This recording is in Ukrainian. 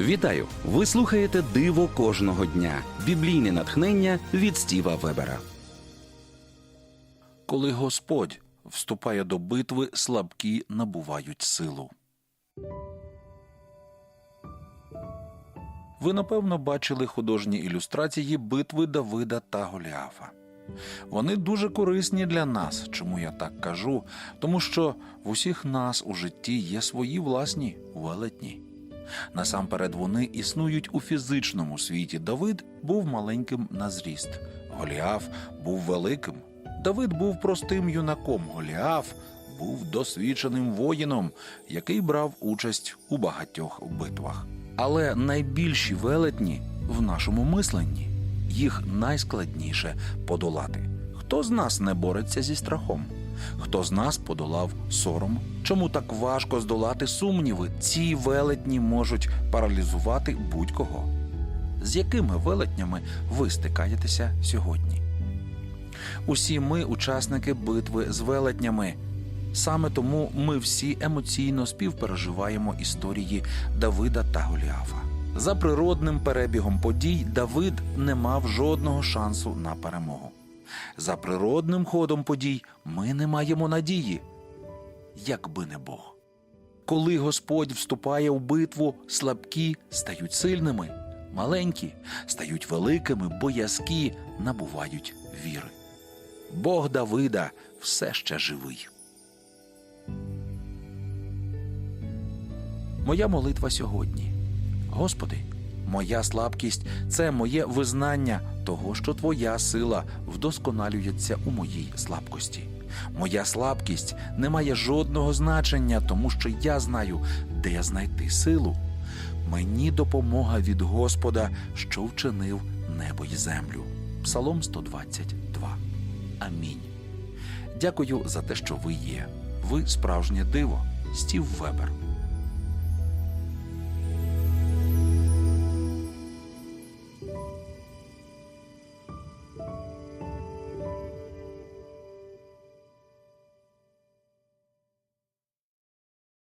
Вітаю! Ви слухаєте Диво кожного дня. Біблійне натхнення від Стіва Вебера. Коли Господь вступає до битви, слабкі набувають силу. Ви напевно бачили художні ілюстрації битви Давида та Голіафа. Вони дуже корисні для нас. Чому я так кажу? Тому що в усіх нас у житті є свої власні велетні. Насамперед вони існують у фізичному світі. Давид був маленьким на зріст, Голіаф був великим. Давид був простим юнаком. Голіаф був досвідченим воїном, який брав участь у багатьох битвах. Але найбільші велетні в нашому мисленні їх найскладніше подолати. Хто з нас не бореться зі страхом? Хто з нас подолав сором? Чому так важко здолати сумніви? Ці велетні можуть паралізувати будь-кого. З якими велетнями ви стикаєтеся сьогодні? Усі ми учасники битви з велетнями. Саме тому ми всі емоційно співпереживаємо історії Давида та Голіафа. За природним перебігом подій Давид не мав жодного шансу на перемогу. За природним ходом подій ми не маємо надії, якби не Бог. Коли Господь вступає в битву, слабкі стають сильними, маленькі стають великими, боязкі набувають віри. Бог Давида все ще живий. Моя молитва сьогодні. Господи, моя слабкість це моє визнання того, що Твоя сила вдосконалюється у моїй слабкості. Моя слабкість не має жодного значення, тому що я знаю, де знайти силу. Мені допомога від Господа, що вчинив небо й землю. Псалом 122. Амінь. Дякую за те, що ви є. Ви справжнє диво. Стів Вебер.